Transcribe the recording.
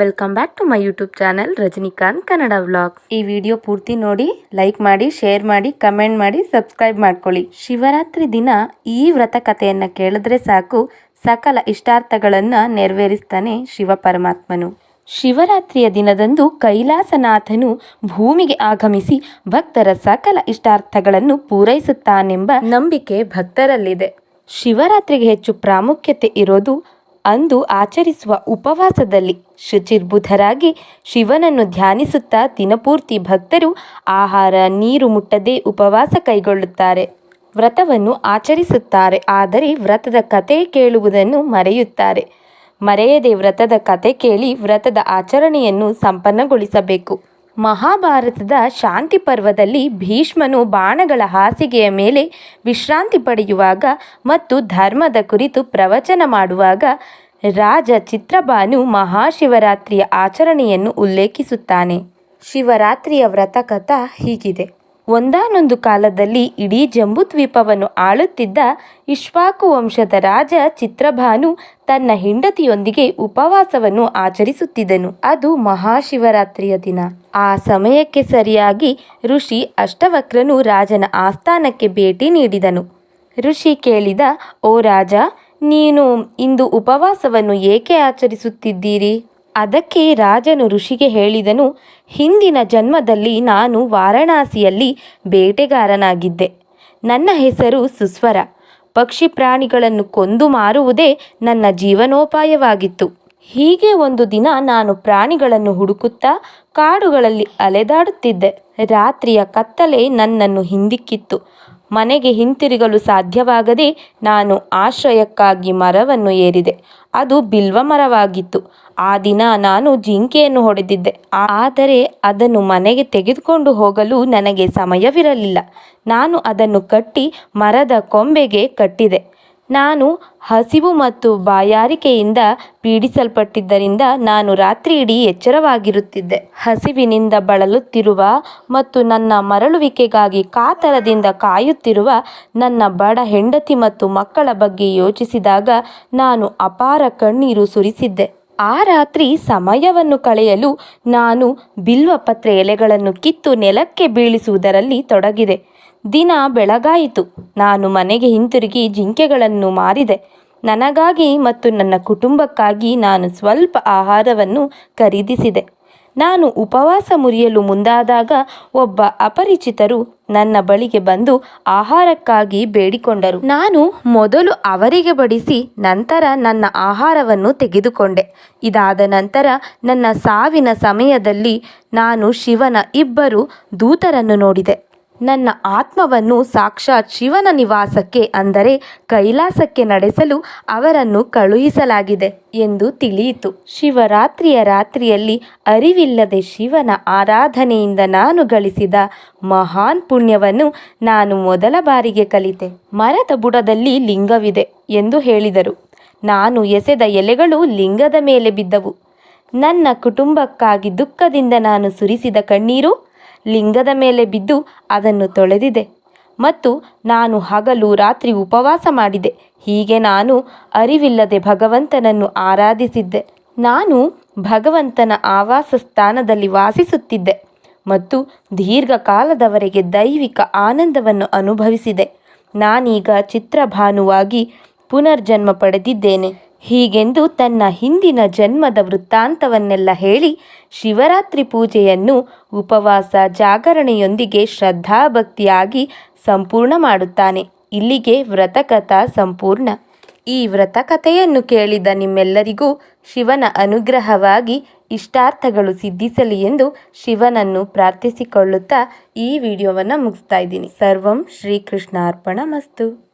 Welcome back to my YouTube channel Rajinikanth Kannada vlog ಈ video ಪೂರ್ತಿ ನೋಡಿ like ಮಾಡಿ ಶೇರ್ ಮಾಡಿ ಕಮೆಂಟ್ ಮಾಡಿ ಸಬ್ಸ್ಕ್ರೈಬ್ ಮಾಡ್ಕೊಳ್ಳಿ. ಶಿವರಾತ್ರಿ ದಿನ ಈ ವ್ರತ ಕಥೆಯನ್ನ ಕೇಳಿದ್ರೆ ಸಾಕು. ಸಕಲ ಇಷ್ಟಾರ್ಥಗಳನ್ನ ನೆರವೇರಿಸ್ತಾನೆ ಶಿವ ಪರಮಾತ್ಮನು. ಶಿವರಾತ್ರಿಯ ದಿನದಂದು ಕೈಲಾಸನಾಥನು ಭೂಮಿಗೆ ಆಗಮಿಸಿ ಭಕ್ತರ ಸಕಲ ಇಷ್ಟಾರ್ಥಗಳನ್ನು ಪೂರೈಸುತ್ತಾನೆಂಬ ನಂಬಿಕೆ ಭಕ್ತರಲ್ಲಿದೆ. ಶಿವರಾತ್ರಿಗೆ ಹೆಚ್ಚು ಪ್ರಾಮುಖ್ಯತೆ ಇರೋದು ಅಂದು ಆಚರಿಸುವ ಉಪವಾಸದಲ್ಲಿ ಶುಚಿರ್ಬುಧರಾಗಿ ಶಿವನನ್ನು ಧ್ಯಾನಿಸುತ್ತಾ ದಿನಪೂರ್ತಿ ಭಕ್ತರು ಆಹಾರ, ನೀರು ಮುಟ್ಟದೆ ಉಪವಾಸ ಕೈಗೊಳ್ಳುತ್ತಾರೆ. ವ್ರತವನ್ನು ಆಚರಿಸುತ್ತಾರೆ, ಆದರೆ ವ್ರತದ ಕತೆ ಕೇಳುವುದನ್ನು ಮರೆಯುತ್ತಾರೆ. ಮರೆಯದೆ ವ್ರತದ ಕತೆ ಕೇಳಿ ವ್ರತದ ಆಚರಣೆಯನ್ನು ಸಂಪನ್ನಗೊಳಿಸಬೇಕು. ಮಹಾಭಾರತದ ಶಾಂತಿ ಪರ್ವದಲ್ಲಿ ಭೀಷ್ಮನು ಬಾಣಗಳ ಹಾಸಿಗೆಯ ಮೇಲೆ ವಿಶ್ರಾಂತಿ ಪಡೆಯುವಾಗ ಮತ್ತು ಧರ್ಮದ ಕುರಿತು ಪ್ರವಚನ ಮಾಡುವಾಗ ರಾಜ ಚಿತ್ರಭಾನು ಮಹಾಶಿವರಾತ್ರಿಯ ಆಚರಣೆಯನ್ನು ಉಲ್ಲೇಖಿಸುತ್ತಾನೆ. ಶಿವರಾತ್ರಿಯ ವ್ರತಕಥ ಹೀಗಿದೆ. ಒಂದಾನೊಂದು ಕಾಲದಲ್ಲಿ ಇಡೀ ಜಂಬುದ್ವೀಪವನ್ನು ಆಳುತ್ತಿದ್ದ ಇಶ್ವಾಕು ವಂಶದ ರಾಜ ಚಿತ್ರಭಾನು ತನ್ನ ಹೆಂಡತಿಯೊಂದಿಗೆ ಉಪವಾಸವನ್ನು ಆಚರಿಸುತ್ತಿದ್ದನು. ಅದು ಮಹಾಶಿವರಾತ್ರಿಯ ದಿನ. ಆ ಸಮಯಕ್ಕೆ ಸರಿಯಾಗಿ ಋಷಿ ಅಷ್ಟವಕ್ರನು ರಾಜನ ಆಸ್ಥಾನಕ್ಕೆ ಭೇಟಿ ನೀಡಿದನು. ಋಷಿ ಕೇಳಿದ, ಓ ರಾಜ ನೀನು ಇಂದು ಉಪವಾಸವನ್ನು ಏಕೆ ಆಚರಿಸುತ್ತಿದ್ದೀರಿ? ಅದಕ್ಕೆ ರಾಜನು ಋಷಿಗೆ ಹೇಳಿದನು, ಹಿಂದಿನ ಜನ್ಮದಲ್ಲಿ ನಾನು ವಾರಣಾಸಿಯಲ್ಲಿ ಬೇಟೆಗಾರನಾಗಿದ್ದೆ. ನನ್ನ ಹೆಸರು ಸುಸ್ವರ. ಪಕ್ಷಿ ಪ್ರಾಣಿಗಳನ್ನು ಕೊಂದು ಮಾರುವುದೇ ನನ್ನ ಜೀವನೋಪಾಯವಾಗಿತ್ತು. ಹೀಗೆ ಒಂದು ದಿನ ನಾನು ಪ್ರಾಣಿಗಳನ್ನು ಹುಡುಕುತ್ತಾ ಕಾಡುಗಳಲ್ಲಿ ಅಲೆದಾಡುತ್ತಿದ್ದೆ. ರಾತ್ರಿಯ ಕತ್ತಲೆ ನನ್ನನ್ನು ಹಿಂದಿಕ್ಕಿತ್ತು. ಮನೆಗೆ ಹಿಂತಿರುಗಲು ಸಾಧ್ಯವಾಗದೆ ನಾನು ಆಶ್ರಯಕ್ಕಾಗಿ ಮರವನ್ನು ಏರಿದೆ. ಅದು ಬಿಲ್ವ ಮರವಾಗಿತ್ತು. ಆ ದಿನ ನಾನು ಜಿಂಕೆಯನ್ನು ಹೊಡೆದಿದ್ದೆ. ಆದರೆ ಅದನ್ನು ಮನೆಗೆ ತೆಗೆದುಕೊಂಡು ಹೋಗಲು ನನಗೆ ಸಮಯವಿರಲಿಲ್ಲ. ನಾನು ಅದನ್ನು ಕಟ್ಟಿ ಮರದ ಕೊಂಬೆಗೆ ಕಟ್ಟಿದೆ. ನಾನು ಹಸಿವು ಮತ್ತು ಬಾಯಾರಿಕೆಯಿಂದ ಪೀಡಿಸಲ್ಪಟ್ಟಿದ್ದರಿಂದ ನಾನು ರಾತ್ರಿ ಇಡೀ ಎಚ್ಚರವಾಗಿರುತ್ತಿದ್ದೆ. ಹಸಿವಿನಿಂದ ಬಳಲುತ್ತಿರುವ ಮತ್ತು ನನ್ನ ಮರಳುವಿಕೆಗಾಗಿ ಕಾತರದಿಂದ ಕಾಯುತ್ತಿರುವ ನನ್ನ ಬಡ ಹೆಂಡತಿ ಮತ್ತು ಮಕ್ಕಳ ಬಗ್ಗೆ ಯೋಚಿಸಿದಾಗ ನಾನು ಅಪಾರ ಕಣ್ಣೀರು ಸುರಿಸಿದ್ದೆ. ಆ ರಾತ್ರಿ ಸಮಯವನ್ನು ಕಳೆಯಲು ನಾನು ಬಿಲ್ವಪತ್ರೆ ಎಲೆಗಳನ್ನು ಕಿತ್ತು ನೆಲಕ್ಕೆ ಬೀಳಿಸುವುದರಲ್ಲಿ ತೊಡಗಿದೆ. ದಿನ ಬೆಳಗಾಯಿತು. ನಾನು ಮನೆಗೆ ಹಿಂತಿರುಗಿ ಜಿಂಕೆಗಳನ್ನು ಮಾರಿದೆ. ನನಗಾಗಿ ಮತ್ತು ನನ್ನ ಕುಟುಂಬಕ್ಕಾಗಿ ನಾನು ಸ್ವಲ್ಪ ಆಹಾರವನ್ನು ಖರೀದಿಸಿದೆ. ನಾನು ಉಪವಾಸ ಮುರಿಯಲು ಮುಂದಾದಾಗ ಒಬ್ಬ ಅಪರಿಚಿತರು ನನ್ನ ಬಳಿಗೆ ಬಂದು ಆಹಾರಕ್ಕಾಗಿ ಬೇಡಿಕೊಂಡರು. ನಾನು ಮೊದಲು ಅವರಿಗೆ ಬಡಿಸಿ ನಂತರ ನನ್ನ ಆಹಾರವನ್ನು ತೆಗೆದುಕೊಂಡೆ. ಇದಾದ ನಂತರ ನನ್ನ ಸಾವಿನ ಸಮಯದಲ್ಲಿ ನಾನು ಶಿವನ ಇಬ್ಬರು ದೂತರನ್ನು ನೋಡಿದೆ. ನನ್ನ ಆತ್ಮವನ್ನು ಸಾಕ್ಷಾತ್ ಶಿವನ ನಿವಾಸಕ್ಕೆ, ಅಂದರೆ ಕೈಲಾಸಕ್ಕೆ ನಡೆಸಲು ಅವರನ್ನು ಕಳುಹಿಸಲಾಗಿದೆ ಎಂದು ತಿಳಿಯಿತು. ಶಿವರಾತ್ರಿಯ ರಾತ್ರಿಯಲ್ಲಿ ಅರಿವಿಲ್ಲದೆ ಶಿವನ ಆರಾಧನೆಯಿಂದ ನಾನು ಗಳಿಸಿದ ಮಹಾನ್ ಪುಣ್ಯವನ್ನು ನಾನು ಮೊದಲ ಬಾರಿಗೆ ಕಲಿತೆ. ಮರದ ಬುಡದಲ್ಲಿ ಲಿಂಗವಿದೆ ಎಂದು ಹೇಳಿದರು. ನಾನು ಎಸೆದ ಎಲೆಗಳು ಲಿಂಗದ ಮೇಲೆ ಬಿದ್ದವು. ನನ್ನ ಕುಟುಂಬಕ್ಕಾಗಿ ದುಃಖದಿಂದ ನಾನು ಸುರಿಸಿದ ಕಣ್ಣೀರು ಲಿಂಗದ ಮೇಲೆ ಬಿದ್ದು ಅದನ್ನು ತೊಳೆದಿದೆ. ಮತ್ತು ನಾನು ಹಗಲು ರಾತ್ರಿ ಉಪವಾಸ ಮಾಡಿದೆ. ಹೀಗೆ ನಾನು ಅರಿವಿಲ್ಲದೆ ಭಗವಂತನನ್ನು ಆರಾಧಿಸಿದ್ದೆ. ನಾನು ಭಗವಂತನ ಆವಾಸ ಸ್ಥಾನದಲ್ಲಿ ವಾಸಿಸುತ್ತಿದ್ದೆ ಮತ್ತು ದೀರ್ಘಕಾಲದವರೆಗೆ ದೈವಿಕ ಆನಂದವನ್ನು ಅನುಭವಿಸಿದೆ. ನಾನೀಗ ಚಿತ್ರಭಾನುವಾಗಿ ಪುನರ್ಜನ್ಮ ಪಡೆದಿದ್ದೇನೆ. ಹೀಗೆಂದು ತನ್ನ ಹಿಂದಿನ ಜನ್ಮದ ವೃತ್ತಾಂತವನ್ನೆಲ್ಲ ಹೇಳಿ ಶಿವರಾತ್ರಿ ಪೂಜೆಯನ್ನು ಉಪವಾಸ ಜಾಗರಣೆಯೊಂದಿಗೆ ಶ್ರದ್ಧಾಭಕ್ತಿಯಾಗಿ ಸಂಪೂರ್ಣ ಮಾಡುತ್ತಾನೆ. ಇಲ್ಲಿಗೆ ವ್ರತಕಥಾ ಸಂಪೂರ್ಣ. ಈ ವ್ರತಕಥೆಯನ್ನು ಕೇಳಿದ ನಿಮ್ಮೆಲ್ಲರಿಗೂ ಶಿವನ ಅನುಗ್ರಹವಾಗಿ ಇಷ್ಟಾರ್ಥಗಳು ಸಿದ್ಧಿಸಲಿ ಎಂದು ಶಿವನನ್ನು ಪ್ರಾರ್ಥಿಸಿಕೊಳ್ಳುತ್ತಾ ಈ ವಿಡಿಯೋವನ್ನು ಮುಗಿಸ್ತಾ ಇದ್ದೀನಿ. ಸರ್ವಂ ಶ್ರೀಕೃಷ್ಣಾರ್ಪಣ ಮಸ್ತು